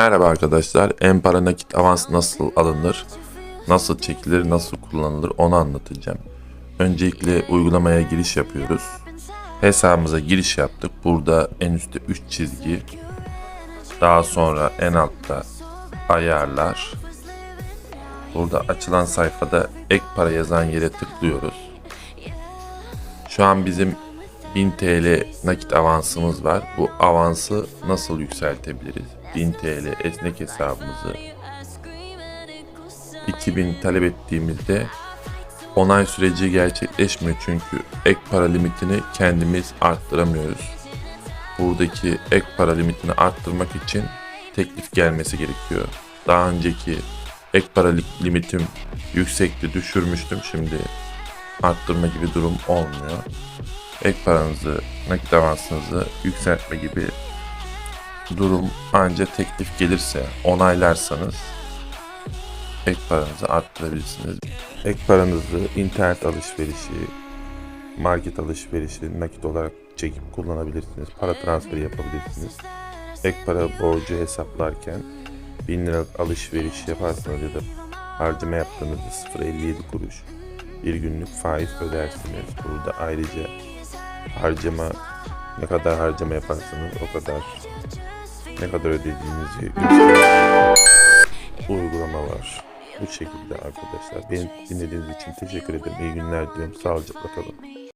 Merhaba arkadaşlar. Empara nakit avans nasıl alınır? Nasıl çekilir? Nasıl kullanılır? Onu anlatacağım. Öncelikle uygulamaya giriş yapıyoruz. Hesabımıza giriş yaptık. Burada en üstte 3 çizgi. Daha sonra en altta ayarlar. Burada açılan sayfada ek para yazan yere tıklıyoruz. Şu an bizim 1000 TL nakit avansımız var. Bu avansı nasıl yükseltebiliriz? 1000 TL esnek hesabımızı 2000 talep ettiğimizde onay süreci gerçekleşmiyor çünkü ek para limitini kendimiz arttıramıyoruz. Buradaki ek para limitini arttırmak için teklif gelmesi gerekiyor. Daha önceki ek para li- limitim yüksekti düşürmüştüm şimdi arttırma gibi durum olmuyor ek paranızı, nakit avansınızı yükseltme gibi durum anca teklif gelirse onaylarsanız ek paranızı arttırabilirsiniz. Ek paranızı internet alışverişi, market alışverişi nakit olarak çekip kullanabilirsiniz. Para transferi yapabilirsiniz. Ek para borcu hesaplarken 1000 lira alışveriş yaparsanız ya da harcama yaptığınızda 0.57 kuruş bir günlük faiz ödersiniz. Burada ayrıca harcama ne kadar harcama yaparsanız o kadar ne kadar ödediğinizi gösteren uygulama var. Bu şekilde arkadaşlar. Beni dinlediğiniz için teşekkür ederim. İyi günler diliyorum. Sağlıcakla kalın.